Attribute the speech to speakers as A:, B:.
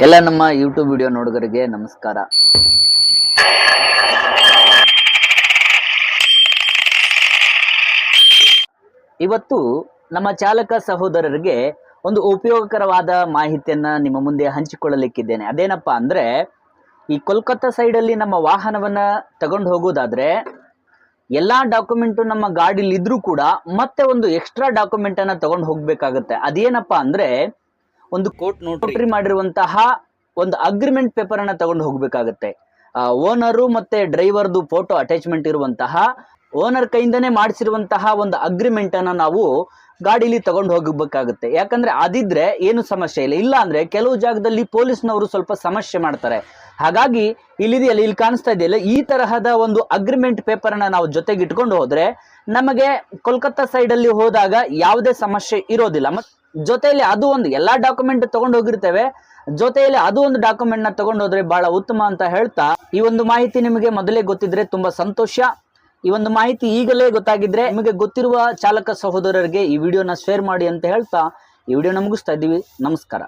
A: ಎಲ್ಲ ನಮ್ಮ YouTube video ನೋಡುಗರಿಗೆ ನಮಸ್ಕಾರ. ಇವತ್ತು ನಮ್ಮ ಚಾಲಕ ಸಹೋದರರಿಗೆ ಒಂದು ಉಪಯೋಗಕರವಾದ ಮಾಹಿತಿಯನ್ನ ನಿಮ್ಮ ಮುಂದೆ ಹಂಚಿಕೊಳ್ಳಲಿಕ್ಕಿದ್ದೇನೆ. ಅದೇನಪ್ಪ ಅಂದ್ರೆ, ಈ ಕೋಲ್ಕತ್ತಾ ಸೈಡಲ್ಲಿ ನಮ್ಮ ವಾಹನವನ್ನ ತಗೊಂಡು ಹೋಗೋದಾದ್ರೆ, ಎಲ್ಲಾ ಡಾಕ್ಯುಮೆಂಟು ನಮ್ಮ ಗಾಡಿಲಿ ಇದ್ರೂ ಕೂಡ ಮತ್ತೆ ಒಂದು ಎಕ್ಸ್ಟ್ರಾ ಡಾಕ್ಯುಮೆಂಟ್ ಅನ್ನ ತಗೊಂಡು ಹೋಗ್ಬೇಕಾಗತ್ತೆ. ಅದೇನಪ್ಪಾ ಅಂದ್ರೆ ಒಂದು ಕೋರ್ಟ್ ನೋಟ್ರಿ ಮಾಡಿರುವಂತಹ ಒಂದು ಅಗ್ರಿಮೆಂಟ್ ಪೇಪರ್ ಅನ್ನ ತಗೊಂಡು ಹೋಗ್ಬೇಕಾಗತ್ತೆ. ಓನರು ಮತ್ತೆ ಡ್ರೈವರ್ದು ಫೋಟೋ ಅಟ್ಯಾಚ್ಮೆಂಟ್ ಇರುವಂತಹ ಓನರ್ ಕೈಯಿಂದನೇ ಮಾಡಿಸಿರುವಂತಹ ಒಂದು ಅಗ್ರಿಮೆಂಟ್ ಅನ್ನ ನಾವು ಗಾಡಿಲಿ ತಗೊಂಡು ಹೋಗಬೇಕಾಗುತ್ತೆ. ಯಾಕಂದ್ರೆ ಅದಿದ್ರೆ ಏನು ಸಮಸ್ಯೆ ಇಲ್ಲ. ಇಲ್ಲ ಅಂದ್ರೆ ಕೆಲವು ಜಾಗದಲ್ಲಿ ಪೊಲೀಸ್ನವರು ಸ್ವಲ್ಪ ಸಮಸ್ಯೆ ಮಾಡ್ತಾರೆ. ಹಾಗಾಗಿ ಇಲ್ಲಿದೆಯಲ್ಲ ಇಲ್ಲಿ ಕಾಣಿಸ್ತಾ ಇದೆಯಲ್ಲ ಈ ತರಹದ ಒಂದು ಅಗ್ರಿಮೆಂಟ್ ಪೇಪರ್ ಅನ್ನ ನಾವು ಜೊತೆಗೆ ಇಟ್ಕೊಂಡು ಹೋದ್ರೆ ನಮಗೆ ಕೋಲ್ಕತ್ತಾ ಸೈಡ್ ಅಲ್ಲಿ ಹೋದಾಗ ಯಾವುದೇ ಸಮಸ್ಯೆ ಇರೋದಿಲ್ಲ. ಮತ್ ಜೊತೆಯಲ್ಲಿ ಅದು ಒಂದು ಎಲ್ಲಾ ಡಾಕ್ಯುಮೆಂಟ್ ತಗೊಂಡು ಹೋಗಿರ್ತೇವೆ. ಜೊತೆಯಲ್ಲಿ ಅದು ಒಂದು ಡಾಕ್ಯುಮೆಂಟ್ನ ತಗೊಂಡು ಹೋದ್ರೆ ಬಹಳ ಉತ್ತಮ ಅಂತ ಹೇಳ್ತಾ, ಈ ಒಂದು ಮಾಹಿತಿ ನಿಮಗೆ ಮೊದಲೇ ಗೊತ್ತಿದ್ರೆ ತುಂಬಾ ಸಂತೋಷ. ಈ ಒಂದು ಮಾಹಿತಿ ಈಗಲೇ ಗೊತ್ತಾಗಿದ್ರೆ ನಿಮಗೆ ಗೊತ್ತಿರುವ ಚಾಲಕ ಸಹೋದರರಿಗೆ ಈ ವಿಡಿಯೋನ ಶೇರ್ ಮಾಡಿ ಅಂತ ಹೇಳ್ತಾ, ಈ ವಿಡಿಯೋನ ಮುಗಿಸ್ತಾ ಇದ್ದೀವಿ. ನಮಸ್ಕಾರ.